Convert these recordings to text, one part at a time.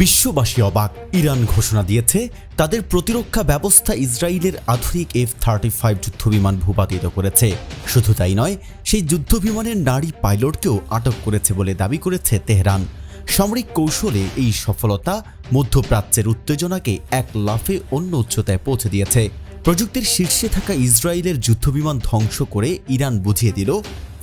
বিশ্ববাসী অবাক। ইরান ঘোষণা দিয়েছে, তাদের প্রতিরক্ষা ব্যবস্থা ইসরায়েলের আধুনিক এফ থার্টি ফাইভ যুদ্ধবিমান ভূপাতিত করেছে। শুধু তাই নয়, সেই যুদ্ধবিমানের নারী পাইলটকেও আটক করেছে বলে দাবি করেছে তেহরান। সামরিক কৌশলে এই সফলতা মধ্যপ্রাচ্যের উত্তেজনাকে এক লাফে অন্য উচ্চতায় পৌঁছে দিয়েছে। প্রযুক্তির শীর্ষে থাকা ইসরায়েলের যুদ্ধবিমান ধ্বংস করে ইরান বুঝিয়ে দিল,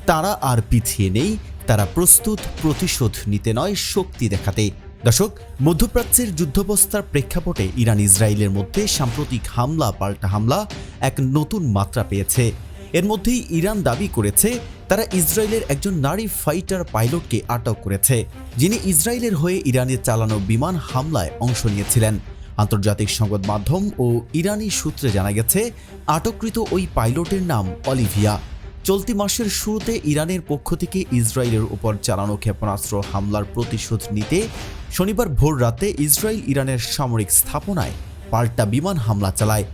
তারা আর পিছিয়ে নেই, তারা প্রস্তুত, প্রতিশোধ নিতে নয়, শক্তি দেখাতে। দর্শক, মধ্যপ্রাচ্যের যুদ্ধবস্থার প্রেক্ষাপটে ইরান ইসরায়েলের মধ্যে সাম্প্রতিক হামলা, পাল্টা হামলা এক নতুন মাত্রা পেয়েছে। এর মধ্যেই ইরান দাবি করেছে, তারা ইসরায়েলের একজন নারী ফাইটার পাইলটকে আটক করেছে, যিনি ইসরায়েলের হয়ে ইরানের চালানো বিমান হামলায় অংশ নিয়েছিলেন। আন্তর্জাতিক সংবাদ মাধ্যম ও ইরানি সূত্রে জানা গেছে, আটককৃত ওই পাইলটের নাম অলিভিয়া। চলতি মাসের শুরুতে ইরানের পক্ষ থেকে ইসরায়েলের উপর চালানো ক্ষেপণাস্ত্র হামলার প্রতিশোধ নিতে শনিবার ভোর রাতে ইসরায়েল ইরানের সামরিক স্থাপনায় পাল্টা বিমান হামলা চালায়।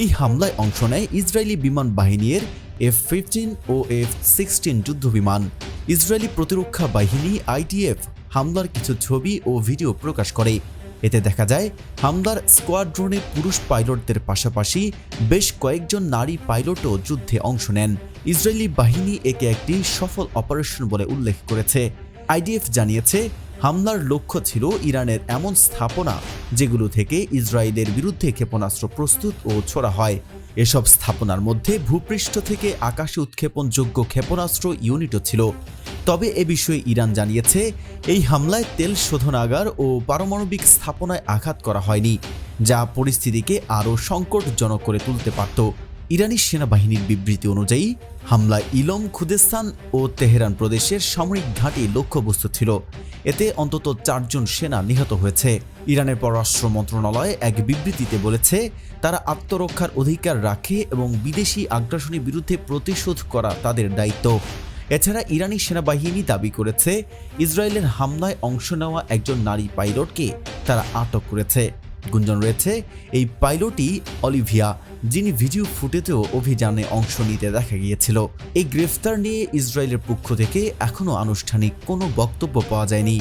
এই হামলায় অংশ নেয় ইসরায়েলি বিমান বাহিনীর এফ ফিফটিন ও এফ সিক্সটিন যুদ্ধবিমান। ইসরায়েলি প্রতিরক্ষা বাহিনী আইটিএফ হামলার কিছু ছবি ও ভিডিও প্রকাশ করে। এতে দেখা যায় হামলার স্কোয়াড্রনে পুরুষ পাইলটদের পাশাপাশি বেশ কয়েকজন নারী পাইলটও যুদ্ধে অংশ নেন। ইসরায়েলি বাহিনী একে একটি সফল অপারেশন বলে উল্লেখ করেছে। আইডিএফ জানিয়েছে, হামলার লক্ষ্য ছিল ইরানের এমন স্থাপনা যেগুলো থেকে ইসরায়েলের বিরুদ্ধে ক্ষেপণাস্ত্র প্রস্তুত ও ছোড়া হয়। এসব স্থাপনার মধ্যে ভূপৃষ্ঠ থেকে আকাশে উৎক্ষেপণযোগ্য ক্ষেপণাস্ত্র ইউনিটও ছিল। তবে এ বিষয়ে ইরান জানিয়েছে, এই হামলায় তেল শোধনাগার ও পারমাণবিক স্থাপনায় আঘাত করা হয়নি, যা পরিস্থিতিকে আরও সংকটজনক করে তুলতে পারত। ইরানি সেনাবাহিনীর বিবৃতি অনুযায়ী, হামলায় ইলম, খুদেস্তান ও তেহরান প্রদেশের সামরিক ঘাঁটি লক্ষ্যবস্তু ছিল। এতে অন্তত চারজন সেনা নিহত হয়েছে। ইরানের পররাষ্ট্র মন্ত্রণালয় এক বিবৃতিতে বলেছে, তারা আত্মরক্ষার অধিকার রাখে এবং বিদেশি আগ্রাসনের বিরুদ্ধে প্রতিশোধ করা তাদের দায়িত্ব। এছাড়া ইরানি সেনাবাহিনী দাবি করেছে ইসরায়েলের হামলায় অংশ নেওয়া একজন নারী পাইলটকে তারা আটক করেছে। গুঞ্জন রয়েছে, এই পাইলটই অলিভিয়া, যিনি ভিডিও ফুটেজেও অভিযানে অংশ নিতে দেখা গিয়েছিল। এই গ্রেফতার নিয়ে ইসরায়েলের পক্ষ থেকে এখনও আনুষ্ঠানিক কোনো বক্তব্য পাওয়া যায়নি।